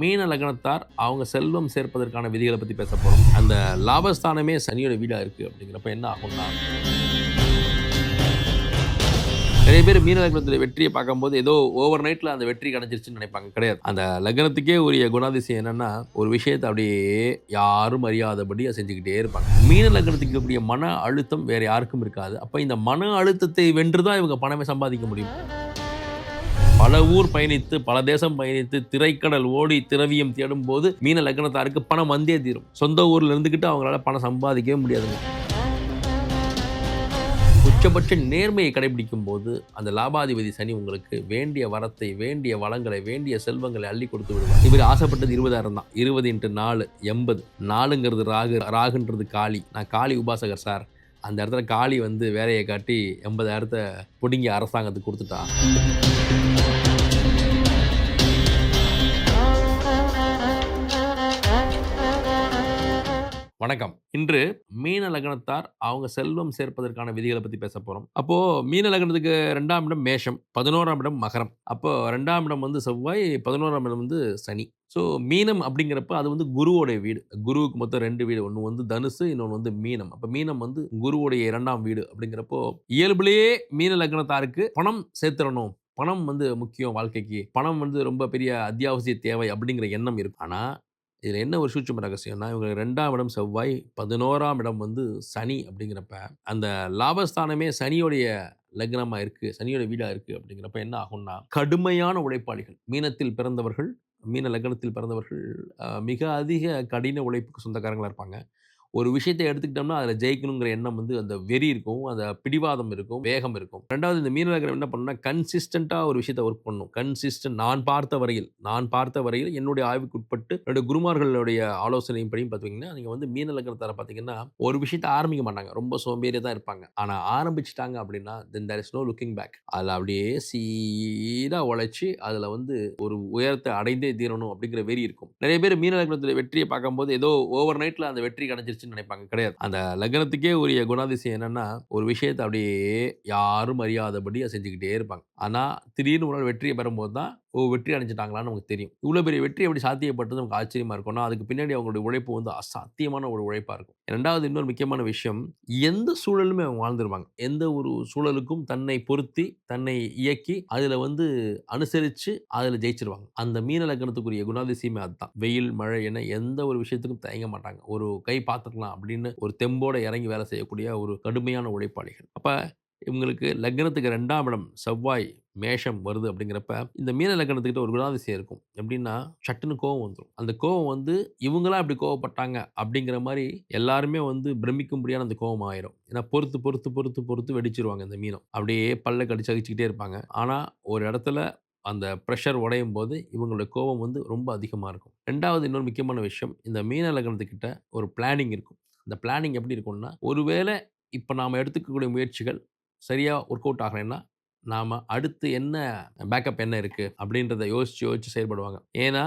மீன லக்னத்தார் அவங்க செல்வம் சேர்ப்பதற்கான விதிகளை பற்றி பேச போகிறோம் அந்த லாபஸ்தானமே சனியோட வீடாக இருக்குது அப்படிங்கிறப்ப என்ன ஆகும்னா நிறைய பேர் மீன லக்னத்தில் வெற்றியை பார்க்கும்போது ஏதோ ஓவர் நைட்டில் அந்த வெற்றி கிடைச்சிருச்சுன்னு நினைப்பாங்க. கிடையாது. அந்த லக்னத்துக்கே உரிய குணாதிசயம் என்னென்னா ஒரு விஷயத்தை அப்படியே யாரும் அறியாதபடி செஞ்சுக்கிட்டே இருப்பாங்க. மீன லக்னத்துக்கு இருக்கக்கூடிய மன அழுத்தம் வேறு யாருக்கும் இருக்காது. அப்போ இந்த மன அழுத்தத்தை வென்று தான் இவங்க பணமே சம்பாதிக்க முடியும். பல ஊர் பயணித்து பல தேசம் பயணித்து திரைக்கடல் ஓடி திரவியம் தேடும் போது மீன லக்னத்தாருக்கு பணம் வந்தே தீரும். சொந்த ஊர்ல இருந்துக்கிட்டு அவங்களால பணம் சம்பாதிக்கவே முடியாதுங்க. உச்சபட்ச நேர்மையை கடைபிடிக்கும் போது அந்த லாபாதிபதி சனி உங்களுக்கு வேண்டிய வரத்தை வேண்டிய வளங்களை வேண்டிய செல்வங்களை அள்ளி கொடுத்து விடுவார். இவர் ஆசைப்பட்டது இருபதாயிரம் தான். இருபது இன்ட்டு நாலு எண்பது. நாலுங்கிறது ராகு ராகுன்றது காளி. நான் காளி உபாசகர் சார். அந்த இடத்துல காளி வந்து வேலையை காட்டி எண்பதாயிரத்தை பிடுங்கி அரசாங்கத்துக்கு கொடுத்துட்டா. வணக்கம். இன்று மீன லக்னத்தார் அவங்க செல்வம் சேர்ப்பதற்கான விதிகளை பற்றி பேச போகிறோம் அப்போது மீன லக்னத்துக்கு ரெண்டாம் இடம் மேஷம் பதினோராம் இடம் மகரம். அப்போ ரெண்டாம் இடம் வந்து செவ்வாய் பதினோராம் இடம் வந்து சனி. ஸோ மீனம் அப்படிங்கிறப்ப அது வந்து குருவோடைய வீடு. குருவுக்கு மொத்தம் ரெண்டு வீடு. ஒன்று வந்து தனுசு இன்னொன்று வந்து மீனம். அப்போ மீனம் வந்து குருவோடைய இரண்டாம் வீடு அப்படிங்கிறப்போ இயல்புலேயே மீன லக்னத்தாருக்கு பணம் சேர்த்துடணும். பணம் வந்து முக்கியம் வாழ்க்கைக்கு. பணம் வந்து ரொம்ப பெரிய அத்தியாவசிய தேவை அப்படிங்கிற எண்ணம் இருக்கும். ஆனால் இதில் என்ன ஒரு சூட்சும ரகசியம்னா இவங்க ரெண்டாம் இடம் செவ்வாய் பதினோராம் இடம் வந்து சனி அப்படிங்கிறப்ப அந்த லாபஸ்தானமே சனியோடைய லக்னமாக இருக்குது சனியோட வீடாக இருக்குது அப்படிங்கிறப்ப என்ன ஆகும்னா கடுமையான உழைப்பாளிகள் மீனத்தில் பிறந்தவர்கள் மீன லக்னத்தில் பிறந்தவர்கள் மிக அதிக கடின உழைப்புக்கு சொந்தக்காரங்களாக இருப்பாங்க. ஒரு விஷயத்தை எடுத்துக்கிட்டோம்னா அதில் ஜெயிக்கணுங்கிற எண்ணம் வந்து அந்த வெறி இருக்கும் அந்த பிடிவாதம் இருக்கும் வேகம் இருக்கும். ரெண்டாவது இந்த மீன என்ன பண்ணணும்னா கன்சிஸ்டண்ட்டாக ஒரு விஷயத்தை ஒர்க் பண்ணணும் கன்சிஸ்டன்ட் நான் பார்த்த வரையில் நான் பார்த்த வரையில் என்னுடைய ஆய்வுக்கு உட்பட்டு என்னுடைய குருமார்களுடைய ஆலோசனையும் படியும் பார்த்தீங்கன்னா நீங்கள் வந்து மீன லக்னத்தார பார்த்தீங்கன்னா ஒரு விஷயத்தை ஆரம்பிக்க மாட்டாங்க. ரொம்ப சோம்பேறியாக தான் இருப்பாங்க. ஆனால் ஆரம்பிச்சிட்டாங்க அப்படின்னா then there is no looking back அதில் அப்படியே சீராக உழைச்சி அதில் வந்து ஒரு உயரத்தை அடைந்தே தீரணும் அப்படிங்கிற வெறி இருக்கும். நிறைய பேர் மீன லக்னத்தில் வெற்றியை பார்க்கும்போது ஏதோ ஓவர் நைட்டில் அந்த வெற்றி வந்துருச்சுன்னு நினைப்பாங்க. கிடையாது. அந்த லக்னத்துக்கே உரிய குணாதிசயம் என்னன்னா ஒரு விஷயத்தை அப்படியே யாரும் அறியாதபடி செஞ்சுக்கிட்டே இருப்பாங்க. ஆனால் திடீர்னு ஒரு நாள் வெற்றியை பெறும்போது தான் வெற்றி அடைஞ்சிட்டாங்களான்னு நமக்கு தெரியும். இவ்வளோ பெரிய வெற்றி எப்படி சாத்தியப்பட்டது நமக்கு ஆச்சரியமாக இருக்கும்னா அதுக்கு பின்னாடி அவங்களுடைய உழைப்பு வந்து அசாத்தியமான ஒரு உழைப்பாக இருக்கும். ரெண்டாவது இன்னொரு முக்கியமான விஷயம் எந்த சூழலுமே அவங்க வாழ்ந்துருவாங்க. எந்த ஒரு சூழலுக்கும் தன்னை பொருத்தி தன்னை இயக்கி அதில் வந்து அனுசரித்து அதில் ஜெயிச்சிருவாங்க. அந்த மீன லக்கணத்துக்குரிய குணாதிசயமே அதுதான். வெயில் மழை என எந்த ஒரு விஷயத்துக்கும் தயங்க மாட்டாங்க. ஒரு கை பார்த்துக்கலாம் அப்படின்னு ஒரு தெம்போட இறங்கி வேலை செய்யக்கூடிய ஒரு கடுமையான உழைப்பாளிகள். அப்போ இவங்களுக்கு லக்னத்துக்கு ரெண்டாம் இடம் செவ்வாய் மேஷம் வருது அப்படிங்கிறப்ப இந்த மீன லக்னத்துக்கிட்ட ஒரு குணாதிசயம் இருக்கும். எப்படின்னா சட்டுன்னு கோவம் வந்துடும் அந்த கோவம் வந்து இவங்களாம் அப்படி கோவப்பட்டாங்க அப்படிங்கிற மாதிரி எல்லாருமே வந்து பிரமிக்கும்படியான அந்த கோவம் ஆயிரும். ஏன்னா பொறுத்து பொறுத்து பொறுத்து பொறுத்து வெடிச்சிருவாங்க இந்த மீனம். அப்படியே பல்ல கடிச்சு அடிச்சுக்கிட்டே இருப்பாங்க. ஆனால் ஒரு இடத்துல அந்த ப்ரெஷர் உடையும் போது இவங்களோட கோபம் வந்து ரொம்ப அதிகமாக இருக்கும். ரெண்டாவது இன்னொரு முக்கியமான விஷயம் இந்த மீன லக்னத்துக்கிட்ட ஒரு பிளானிங் இருக்கும். அந்த பிளானிங் எப்படி இருக்கும்னா ஒருவேளை இப்போ நாம் எடுத்துக்கக்கூடிய முயற்சிகள் சரியாக ஒர்க் அவுட் ஆகலைன்னா நாம் அடுத்து என்ன பேக்கப் என்ன இருக்குது அப்படின்றத யோசித்து யோசித்து செயல்படுவாங்க. ஏன்னா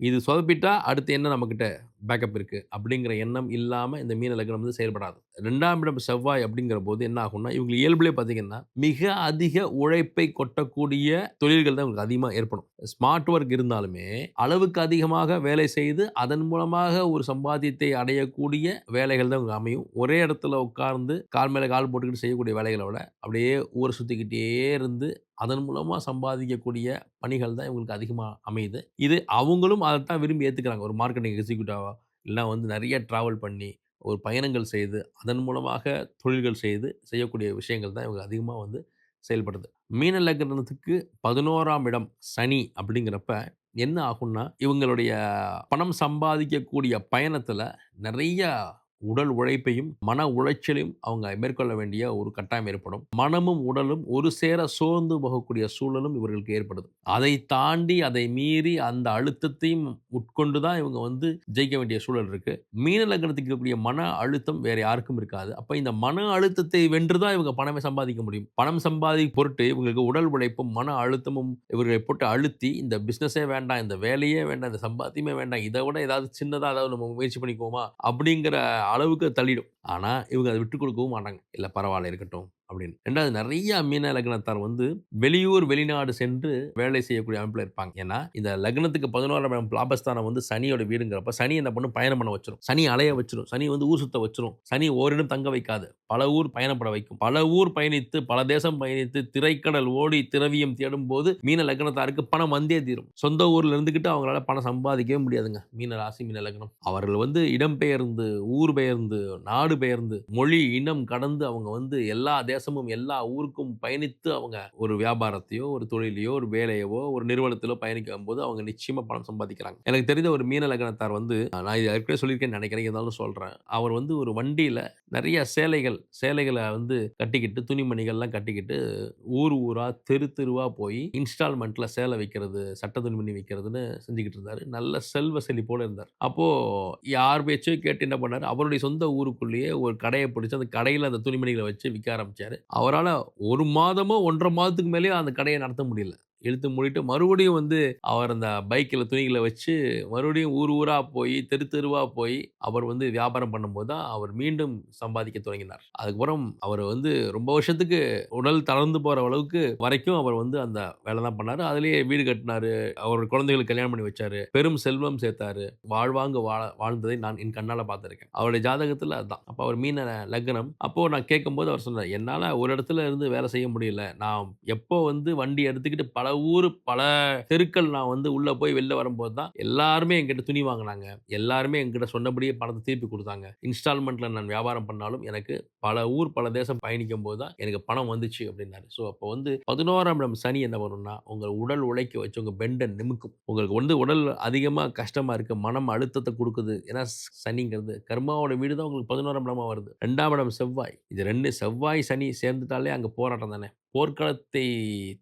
இது சொதப்பிட்டால் அடுத்து என்ன நம்மக்கிட்ட பேக்கப் இருக்குது அப்படிங்கிற எண்ணம் இல்லாமல் இந்த மீன லக்னம் வந்து செயல்படாது. ரெண்டாம் இடம் செவ்வாய் அப்படிங்கிற போது என்ன ஆகும்னா இவங்க இயல்புலேயே பார்த்தீங்கன்னா மிக அதிக உழைப்பை கொட்டக்கூடிய தொழில்கள் தான் இவங்களுக்கு அதிகமாக ஏற்படும். ஸ்மார்ட் ஒர்க் இருந்தாலுமே அளவுக்கு அதிகமாக வேலை செய்து அதன் மூலமாக ஒரு சம்பாத்தியத்தை அடையக்கூடிய வேலைகள் தான் இவங்க அமையும். ஒரே இடத்துல உட்கார்ந்து கால் மேலே கால் போட்டுக்கிட்டு செய்யக்கூடிய வேலைகளை விட அப்படியே ஊரை சுற்றிக்கிட்டே இருந்து அதன் மூலமாக சம்பாதிக்கக்கூடிய பணிகள் தான் இவங்களுக்கு அதிகமாக அமையுது. இது அவங்களும் அதை தான் விரும்பி ஏற்றுக்கிறாங்க ஒரு மார்க்கெட்டிங் எக்ஸிக்யூட்டிவாக இல்லைனா வந்து நிறைய ட்ராவல் பண்ணி ஒரு பயணங்கள் செய்து அதன் மூலமாக தொழில்கள் செய்து செய்யக்கூடிய விஷயங்கள் தான் இவங்க அதிகமாக வந்து செயல்படுது. மீன லக்னத்துக்கு பதினோராம் இடம் சனி அப்படிங்கிறப்ப என்ன ஆகும்னா இவங்களுடைய பணம் சம்பாதிக்கக்கூடிய பயணத்தில் நிறைய உடல் உழைப்பையும் மன உளைச்சலையும் அவங்க மேற்கொள்ள வேண்டிய ஒரு கட்டாயம் ஏற்படும். மனமும் உடலும் ஒரு சேர சோர்ந்து போகக்கூடிய சூழலும் இவர்களுக்கு ஏற்படுது. அதை தாண்டி அதை மீறி அந்த அழுத்தத்தையும் உட்கொண்டு தான் இவங்க வந்து ஜெயிக்க வேண்டிய சூழல் இருக்கு. மீன லக்னத்துக்கு இருக்கக்கூடிய மன அழுத்தம் வேற யாருக்கும் இருக்காது. அப்ப இந்த மன அழுத்தத்தை வென்று தான் இவங்க பணமே சம்பாதிக்க முடியும். பணம் சம்பாதி பொருட்டு இவங்களுக்கு உடல் உழைப்பும் மன அழுத்தமும் இவர்களை போட்டு அழுத்தி இந்த பிசினஸே வேண்டாம் இந்த வேலையே வேண்டாம் இந்த சம்பாத்தியமே வேண்டாம் இதை விட ஏதாவது சின்னதாக ஏதாவது நம்ம முயற்சி பண்ணிக்குவோமா? அப்படிங்கிற அளவுக்கு தள்ளிடும். ஆனால் இவங்க அதை விட்டு கொடுக்கவும் மாட்டாங்க. இல்லை பரவாயில்ல இருக்கட்டும். அப்படின்னு. ரெண்டாவது நிறைய மீன லக்னத்தார் வந்து வெளியூர் வெளிநாடு சென்று வேலை செய்யக்கூடிய அமைப்பில் இருப்பாங்க. ஏன்னா இந்த லக்னத்துக்கு பதினோராம் லாபஸ்தானம் வந்து சனியோட வீடுங்கிறப்ப சனி என்ன பண்ணும்? பயணம் பண்ண வச்சிடும் சனி அலைய வச்சிடும் சனி வந்து ஊர் சுத்த வச்சிரும். சனி ஓரிடம் தங்க வைக்காது. பல ஊர் பயணப்பட வைக்கும். பல ஊர் பயணித்து பல தேசம் பயணித்து திரைக்கடல் ஓடி திரவியம் தேடும் போது மீன லக்னத்தாருக்கு பணம் வந்தே தீரும். சொந்த ஊர்ல இருந்துகிட்டு அவங்களால பணம் சம்பாதிக்கவே முடியாதுங்க. மீன ராசி மீன லக்னம். அவர்கள் வந்து இடம்பெயர்ந்து ஊர் பெயர்ந்து நாடு பெயர்ந்து மொழி இனம் கடந்து அவங்க வந்து எல்லா தேசமும் எல்லா ஊருக்கும் பயணித்து அவங்க ஒரு வியாபாரத்தையோ ஒரு தொழிலையோ ஒரு வேலையவோ ஒரு நிறுவனத்திலோ பயணிக்கும் போது அவங்க நிச்சயமாக பணம் சம்பாதிக்கிறாங்க. எனக்கு தெரிந்த ஒரு மீன லக்னத்தார் வந்து நான் இது ஏற்கனவே சொல்லியிருக்கேன்னு நினைக்கிறேன் இருந்தாலும் சொல்கிறேன் அவர் வந்து ஒரு வண்டியில் நிறைய சேலைகள் சேலைகளை வந்து கட்டிக்கிட்டு துணிமணிகள்லாம் கட்டிக்கிட்டு ஊர் ஊராக தெரு தெருவாக போய் இன்ஸ்டால்மெண்ட்டில் சேலை வைக்கிறது சட்ட துணிமணி வைக்கிறதுன்னு செஞ்சுக்கிட்டு இருந்தார். நல்ல செல்வ செழிப்போட இருந்தார். அப்போது யார் பேச்சையும் கேட்டு என்ன பண்ணார்? அவருடைய சொந்த ஊருக்குள்ளேயே ஒரு கடையை பிடிச்சி அந்த கடையில் அந்த துணிமணிகளை வச்சு விற்க ஆரம்பிச்சாரு அவரால் ஒரு மாதமோ ஒன்றரை மாதத்துக்கு மேலேயே அந்த கடையை நடத்த முடியல. இழுத்து மூடிட்டு மறுபடியும் வந்து அவர் அந்த பைக்கில் துணிகளை வச்சு மறுபடியும் ஊர் ஊராக போய் தெரு தெருவாக போய் அவர் வந்து வியாபாரம் பண்ணும்போது தான் அவர் மீண்டும் சம்பாதிக்க தொடங்கினார். அதுக்கப்புறம் அவர் வந்து ரொம்ப வருஷத்துக்கு உடல் தளர்ந்து போகிற அளவுக்கு வரைக்கும் அவர் வந்து அந்த வேலை தான் பண்ணார். அதுலேயே வீடு கட்டினாரு அவர் குழந்தைகளுக்கு கல்யாணம் பண்ணி வச்சாரு பெரும் செல்வம் சேர்த்தாரு வாழ்வாங்க வாழ வாழ்ந்ததை நான் என் கண்ணால் பார்த்துருக்கேன். அவருடைய ஜாதகத்தில் அதுதான். அப்போ அவர் மீன லக்னம். அப்போது நான் கேட்கும்போது அவர் சொன்னார் என்னால் ஒரு இடத்துல இருந்து வேலை செய்ய முடியல. நான் எப்போ வந்து வண்டி எடுத்துக்கிட்டு பல ஊர் பல தெருக்கள் நான் வந்து உள்ளே போய் வெளில வரும்போது தான் எல்லாருமே என்கிட்ட துணி வாங்கினாங்க. எல்லாருமே என்கிட்ட சொன்னபடியே பணத்தை திருப்பி கொடுத்தாங்க. இன்ஸ்டால்மெண்ட்டில் நான் வியாபாரம் பண்ணாலும் எனக்கு பல ஊர் பல தேசம் பயணிக்கும் போது தான் எனக்கு பணம் வந்துச்சு அப்படின்னாரு. ஸோ அப்போ வந்து பதினோராம் இடம் சனி என்ன வரும்னா உங்கள் உடல் உழைக்க வச்சு உங்கள் பெண்டை நிமிக்கும். உங்களுக்கு வந்து உடல் அதிகமாக கஷ்டமாக இருக்குது மனம் அழுத்தத்தை கொடுக்குது. ஏன்னா சனிங்கிறது கர்மாவோட வீடு தான் உங்களுக்கு பதினோராம் இடமா வருது. ரெண்டாம் இடம் செவ்வாய். இது ரெண்டு செவ்வாய் சனி சேர்ந்துட்டாலே அங்கே போராட்டம் தானே. போர்க்களத்தை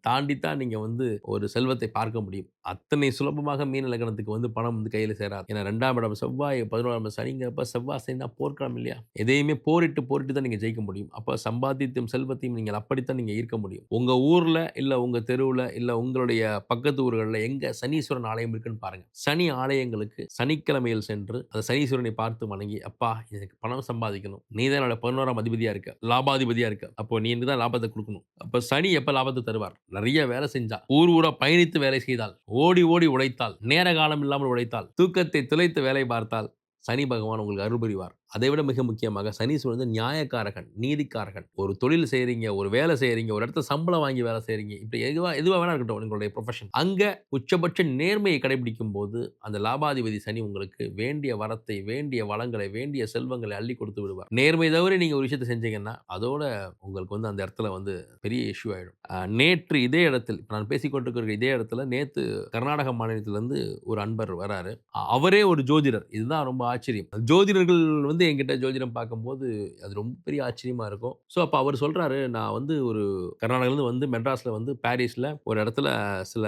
தாண்டித்தான் நீங்கள் வந்து ஒரு செல்வத்தை பார்க்க முடியும். அத்தனை சுலபமாக மீன லக்னத்துக்கு வந்து பணம் வந்து கையில் சேராது. ஏன்னா ரெண்டாம் இடம் செவ்வாய் பதினோராம் இடம் சனிங்கிறப்ப செவ்வாய் சனினா போர்க்களம் இல்லையா? எதையுமே போரிட்டு போரிட்டு தான் நீங்கள் ஜெயிக்க முடியும். அப்போ சம்பாத்தியத்தையும் செல்வத்தையும் நீங்கள் அப்படித்தான் நீங்கள் ஈர்க்க முடியும். உங்கள் ஊரில் இல்லை உங்கள் தெருவில் இல்லை உங்களுடைய பக்கத்து ஊர்களில் எங்கே சனீஸ்வரன் ஆலயம் இருக்குன்னு பாருங்கள் சனி ஆலயங்களுக்கு சனிக்கிழமையில் சென்று அந்த சனீஸ்வரனை பார்த்து வணங்கி அப்பா எனக்கு பணம் சம்பாதிக்கணும். நீ தான் என்னோட பதினோராம் அதிபதியாக இருக்க லாபாதிபதியாக இருக்க. அப்போ நீ தான் லாபத்தை கொடுக்கணும். அப்போ சனி எப்போ லாபத்தை தருவார்? நிறைய வேலை செஞ்சா. ஊர் ஊரா பயணித்து வேலை செய்தால் ஓடி ஓடி உழைத்தால் நேர காலம் இல்லாமல் உழைத்தால் தூக்கத்தை துளைத்து வேலை பார்த்தால் சனி பகவான் உங்களுக்கு அருள் புரிவார். அதை விட மிக முக்கியமாக சனீஸ்வரன் வந்து நியாயக்காரகன் நீதிக்காரகன். ஒரு தொழில் செய்கிறீங்க ஒரு வேலை செய்கிறீங்க ஒரு இடத்த சம்பளம் வாங்கி வேலை செய்கிறீங்க இப்படி எதுவாக எதுவாக வேணா இருக்கட்டும் உங்களுடைய ப்ரொஃபஷன் அங்கே உச்சபட்ச நேர்மையை கடைபிடிக்கும் போது அந்த லாபாதிபதி சனி உங்களுக்கு வேண்டிய வரத்தை வேண்டிய வளங்களை வேண்டிய செல்வங்களை அள்ளி கொடுத்து விடுவார். நேர்மை தவிர நீங்கள் ஒரு விஷயத்தை செஞ்சீங்கன்னா அதோட உங்களுக்கு வந்து அந்த இடத்துல வந்து பெரிய இஷ்யூ ஆகிடும் நேற்று இதே இடத்தில் இப்போ நான் பேசிக்கொண்டிருக்கிற இதே இடத்துல நேற்று கர்நாடக மாநிலத்திலேருந்து ஒரு அன்பர் வராரு. அவரே ஒரு ஜோதிடர். இதுதான் ரொம்ப ஆச்சரியம். ஜோதிடர்கள் வந்து வந்து என்கிட்ட ஜோதிடம் பார்க்கும்போது அது ரொம்ப பெரிய ஆச்சரியமாக இருக்கும். ஸோ அப்போ அவர் சொல்கிறாரு நான் வந்து ஒரு கர்நாடகாலேருந்து வந்து மெட்ராஸில் வந்து பாரிஸில் ஒரு இடத்துல சில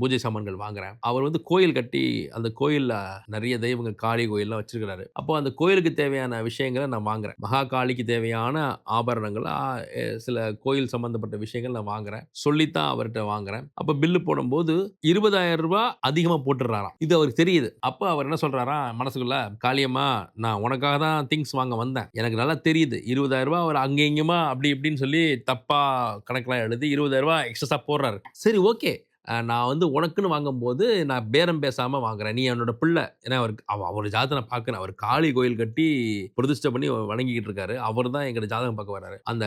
பூஜை சாமான்கள் வாங்குறேன். அவர் வந்து கோயில் கட்டி அந்த கோயிலில் நிறைய தெய்வங்கள் காளி கோயிலெலாம் வச்சிருக்கிறாரு. அப்போ அந்த கோயிலுக்கு தேவையான விஷயங்களை நான் வாங்குறேன். மகா காளிக்கு தேவையான ஆபரணங்களை சில கோயில் சம்மந்தப்பட்ட விஷயங்கள் நான் வாங்குறேன். சொல்லித்தான் அவர்கிட்ட வாங்குறேன். அப்போ பில்லு போடும்போது இருபதாயிரம் ரூபாய் அதிகமாக போட்டுடுறாராம். இது அவருக்கு தெரியுது. அப்போ அவர் என்ன சொல்கிறாரா மனசுக்குள்ள காளியம்மா நான் உனக்காக தான் தான் திங்ஸ் வாங்க வந்தேன். எனக்கு நல்லா தெரியுது. இருபதாயிரரூபா அவர் அங்கே இங்கேயுமா அப்படி இப்படின்னு சொல்லி தப்பாக கணக்கெலாம் எழுதி இருபதாயிரரூபா எக்ஸஸாக போடுறாரு. சரி ஓகே. நான் வந்து உனக்குன்னு வாங்கும்போது நான் பேரம் பேசாமல் வாங்குறேன். நீ என்னோட பிள்ளை. ஏன்னா அவருக்கு அவ அவர் ஜாதகம் நான் பார்க்குறேன். அவர் காளி கோயில் கட்டி பிரதிஷ்டை பண்ணி வணங்கிக்கிட்டு இருக்காரு. அவர் தான் எங்களோட ஜாதகம் பார்க்க வர்றாரு. அந்த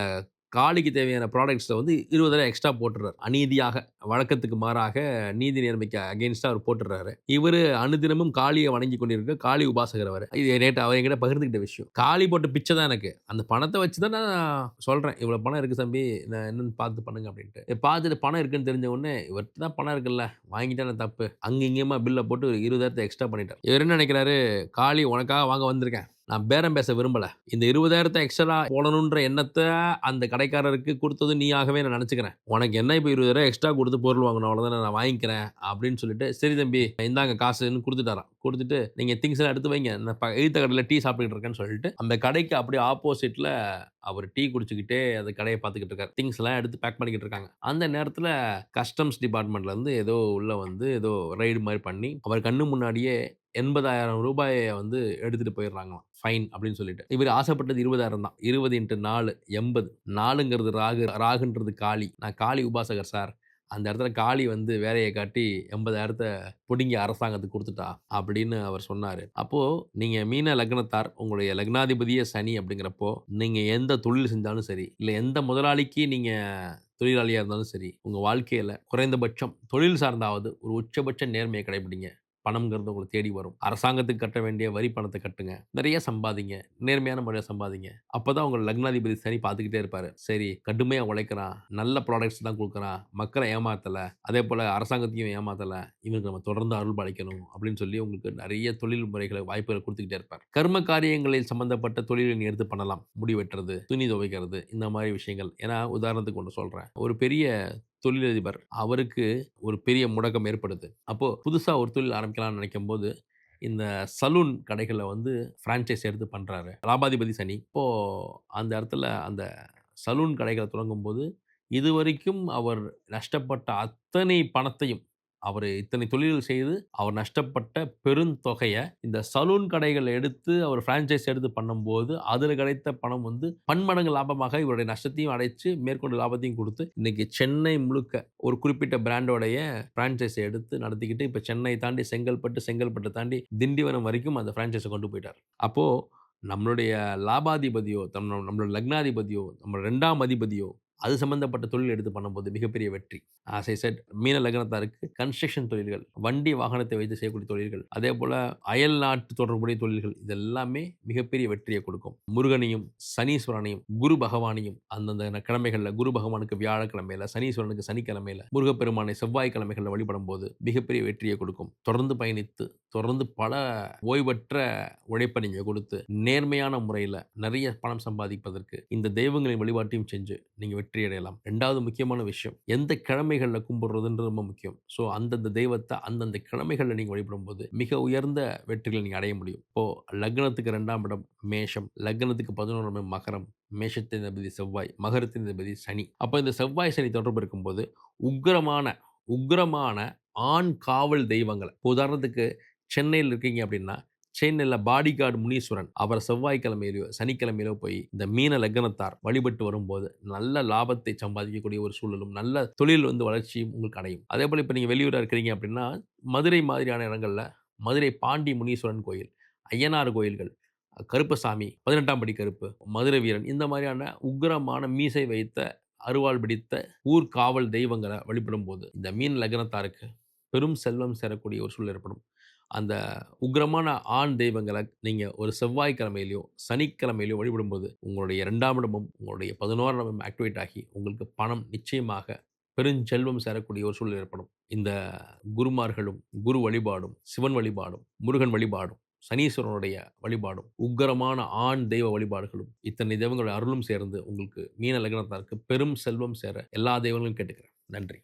காளிக்கு தேவையான ப்ராடக்ட்ஸில் வந்து இருபதாயிரம் எக்ஸ்ட்ரா போட்டுறாரு அநீதியாக வழக்கத்துக்கு மாறாக நீதி நேர்மைக்கு அகேன்ஸ்டாக அவர் போட்டுறாரு இவர் அனுதினமும் காளியை வணங்கி கொண்டிருக்க காளி உபாசகர் அவர். இது நேற்று அவர் எங்கிட்ட பகிர்ந்துக்கிட்ட விஷயம். காளி போட்ட பிச்சை தான் எனக்கு. அந்த பணத்தை வச்சு தான் நான் சொல்கிறேன் இவ்வளோ பணம் இருக்குது தம்பி நான் என்னென்னு பார்த்து பண்ணுங்க அப்படின்ட்டு. பார்த்துட்டு பணம் இருக்குன்னு தெரிஞ்ச உடனே இவர்கிட்ட தான் பணம் இருக்குல்ல? வாங்கிட்டான தப்பு? அங்கே இங்கேயுமா பில்லை போட்டு இருபதாயிரத்தை எக்ஸ்ட்ரா பண்ணிட்டார். இவர் என்ன நினைக்கிறாரு? காளி உனக்காக வாங்க வந்திருக்கேன். நான் பேரம் பேச விரும்பலை. இந்த இருபதாயிரத்தை எக்ஸ்ட்ரா போடணுன்ற எண்ணத்தை அந்த கடைக்காரருக்கு கொடுத்தது நீயாகவே நான் நினச்சிக்கிறேன். உனக்கு என்ன இப்போ இருபதாயிரம் எக்ஸ்ட்ரா கொடுத்து பொருள் வாங்கணும் அவ்வளோதான் நான் வாங்கிக்கிறேன் அப்படின்னு சொல்லிட்டு சரி தம்பி இந்தாங்க காசுன்னு கொடுத்துட்டாரான் கொடுத்துட்டு நீங்கள் திங்ஸ் எல்லாம் எடுத்து வைங்க நான் எழுத்த கடையில் டீ சாப்பிட்டுட்டு இருக்கேன்னு சொல்லிட்டு அந்த கடைக்கு அப்படியே ஆப்போசிட்டில் அவர் டீ குடிச்சுக்கிட்டே அந்த கடையை பார்த்துக்கிட்டு இருக்காரு. திங்ஸ் எல்லாம் எடுத்து பேக் பண்ணிக்கிட்டு இருக்காங்க. அந்த நேரத்தில் கஸ்டம்ஸ் டிபார்ட்மெண்ட்லேருந்து ஏதோ உள்ளே வந்து ஏதோ ரைடு மாதிரி பண்ணி அவர் கண்ணு முன்னாடியே எண்பதாயிரம் ரூபாயை வந்து எடுத்துகிட்டு போயிடுறாங்களாம். ஃபைன் அப்படின்னு சொல்லிட்டு. இவர் ஆசைப்பட்டது இருபதாயிரம் தான். இருபது இன்ட்டு நாலு எண்பது. நாலுங்கிறது ராகு ராகுன்றது காளி. நான் காளி உபாசகர் சார். அந்த இடத்துல காளி வந்து வேலையை காட்டி எண்பதாயிரத்தை பிடுங்கி அரசாங்கத்துக்கு கொடுத்துட்டா அப்படின்னு அவர் சொன்னார். அப்போது நீங்கள் மீன லக்னத்தார் உங்களுடைய லக்னாதிபதியே சனி அப்படிங்கிறப்போ நீங்கள் எந்த தொழில் செஞ்சாலும் சரி இல்லை எந்த முதலாளிக்கு நீங்கள் தொழிலாளியாக இருந்தாலும் சரி உங்கள் வாழ்க்கையில் குறைந்தபட்சம் தொழில் சார்ந்தாவது ஒரு உச்சபட்ச நேர்மையை கடைபிடிங்க. பணம்ங்கிறது உங்களுக்கு தேடி வரும். அரசாங்கத்துக்கு கட்ட வேண்டிய வரி பணத்தை கட்டுங்க. நிறைய சம்பாதிங்க. நேர்மையான முறையில் சம்பாதிங்க. அப்போ தான் உங்கள் லக்னாதிபதி சரி பார்த்துக்கிட்டே இருப்பார். சரி கடுமையாக உழைக்கிறான். நல்ல ப்ராடக்ட்ஸ் தான் கொடுக்குறான். மக்களை ஏமாத்தலை. அதே போல் அரசாங்கத்தையும் ஏமாத்தலை. இவங்களுக்கு நம்ம தொடர்ந்து அருள் படைக்கணும் அப்படின்னு சொல்லி உங்களுக்கு நிறைய தொழில் முறைகளை வாய்ப்புகளை கொடுத்துக்கிட்டே இருப்பார். கர்ம காரியங்களில் சம்பந்தப்பட்ட தொழிலை நீ எடுத்து பண்ணலாம். முடி வெட்டுறது துணி துவைக்கிறது இந்த மாதிரி விஷயங்கள். ஏன்னா உதாரணத்துக்கு ஒன்று சொல்கிறேன் ஒரு பெரிய தொழிலதிபர் அவருக்கு ஒரு பெரிய முடக்கம் ஏற்படுது. அப்போது புதுசாக ஒரு தொழில் ஆரம்பிக்கலாம்னு நினைக்கும் போது இந்த சலூன் கடைகளை வந்து ஃப்ரான்ச்சைஸ் எடுத்து பண்ணுறாரு லாபாதிபதி சனி. இப்போது அந்த இடத்துல அந்த சலூன் கடைகளை தொடங்கும் போது இதுவரைக்கும் அவர் நஷ்டப்பட்ட அத்தனை பணத்தையும் அவர் இத்தனை தொழில்கள் செய்து அவர் நஷ்டப்பட்ட பெருந்தொகையை இந்த சலூன் கடைகள் எடுத்து அவர் ஃப்ரான்ச்சைஸ் எடுத்து பண்ணும்போது அதில் கிடைத்த பணம் வந்து பன்மடங்கு லாபமாக இவருடைய நஷ்டத்தையும் அடைச்சு மேற்கொண்டு லாபத்தையும் கொடுத்து இன்னைக்கு சென்னை முழுக்க ஒரு குறிப்பிட்ட பிராண்டோடைய ஃப்ரான்ச்சைஸை எடுத்து நடத்திக்கிட்டு இப்போ சென்னை தாண்டி செங்கல்பட்டு செங்கல்பட்டு தாண்டி திண்டிவனம் வரைக்கும் அந்த ஃப்ரான்ச்சைஸை கொண்டு போயிட்டார். அப்போது நம்மளுடைய லாபாதிபதியோ நம்ம நம்மளோட லக்னாதிபதியோ நம்ம ரெண்டாம் அதிபதியோ அது சம்மந்தப்பட்ட தொழில் எடுத்து பண்ணும்போது மிகப்பெரிய வெற்றி. ஆசை செட் மீன லக்னத்தாருக்கு கன்ஸ்ட்ரக்ஷன் தொழில்கள் வண்டி வாகனத்தை வைத்து செய்யக்கூடிய தொழில்கள் அதே போல் அயல் நாட்டு தொடர்புடைய தொழில்கள் இதெல்லாமே மிகப்பெரிய வெற்றியை கொடுக்கும். முருகனையும் சனீஸ்வரனையும் குரு பகவானையும் அந்தந்த கிழமைகளில் குரு பகவானுக்கு வியாழக்கிழமையில சனீஸ்வரனுக்கு சனிக்கிழமையில முருகப்பெருமானை செவ்வாய்க்கிழமைகளில் வழிபடும் போது மிகப்பெரிய வெற்றியை கொடுக்கும். தொடர்ந்து பயணித்து தொடர்ந்து பல ஓய்வற்ற உழைப்பை நீங்கள் கொடுத்து நேர்மையான முறையில் நிறைய பணம் சம்பாதிப்பதற்கு இந்த தெய்வங்களின் வழிபாட்டையும் செஞ்சு நீங்கள் வெற்றி அடையலாம். ரெண்டாவது முக்கியமான விஷயம் எந்த கிழமைகளில் கும்பிடுறதுன்றது ரொம்ப முக்கியம். ஸோ அந்தந்த தெய்வத்தை அந்தந்த கிழமைகளில் நீங்கள் வழிபடும் போது மிக உயர்ந்த வெற்றிகளை நீங்கள் அடைய முடியும். இப்போது லக்னத்துக்கு ரெண்டாம் இடம் மேஷம் லக்னத்துக்கு பதினோராம் இடம் மகரம் மேஷத்தின் அதிபதி செவ்வாய் மகரத்தின் அதிபதி சனி. அப்போ இந்த செவ்வாய் சனி தொடர்பு இருக்கும்போது உக்கிரமான உக்கிரமான ஆண் காவல் தெய்வங்களை உதாரணத்துக்கு சென்னையில் இருக்கீங்க அப்படின்னா சென்னையில் பாடிகார்டு முனீஸ்வரன் அவர் செவ்வாய்க்கிழமையிலோ சனிக்கிழமையிலோ போய் இந்த மீன லக்னத்தார் வழிபட்டு வரும்போது நல்ல லாபத்தை சம்பாதிக்கக்கூடிய ஒரு சூழலும் நல்ல தொழில் வந்து வளர்ச்சியும் உங்களுக்கு அடையும். அதே போல் இப்போ நீங்கள் வெளியூராக இருக்கிறீங்க அப்படின்னா மதுரை மாதிரியான இடங்களில் மதுரை பாண்டி முனீஸ்வரன் கோயில் ஐயனார் கோயில்கள் கருப்பசாமி பதினெட்டாம் படி கருப்பு மதுரை வீரன் இந்த மாதிரியான உக்ரமான மீசை வைத்த அருவாள் பிடித்த ஊர் காவல் தெய்வங்களை வழிபடும் போது இந்த மீன் லக்னத்தாருக்கு பெரும் செல்வம் சேரக்கூடிய ஒரு சூழல் ஏற்படும். அந்த உக்ரமான ஆண் தெய்வங்களை நீங்கள் ஒரு செவ்வாய்க்கிழமையிலையோ சனிக்கிழமையிலையோ வழிபடும்போது உங்களுடைய இரண்டாம் இடமும் உங்களுடைய பதினோராம் இடமும் ஆக்டிவேட் ஆகி உங்களுக்கு பணம் நிச்சயமாக பெருஞ்செல்வம் சேரக்கூடிய ஒரு சூழல் ஏற்படும். இந்த குருமார்களும் குரு வழிபாடும் சிவன் வழிபாடும் முருகன் வழிபாடும் சனீஸ்வரனுடைய வழிபாடும் உக்கரமான ஆண் தெய்வ வழிபாடுகளும் இத்தனை தெய்வங்களுடைய அருளும் சேர்ந்து உங்களுக்கு மீன லக்னத்தாருக்கு பெரும் செல்வம் சேர எல்லா தெய்வங்களும் கேட்டுக்கிறேன். நன்றி.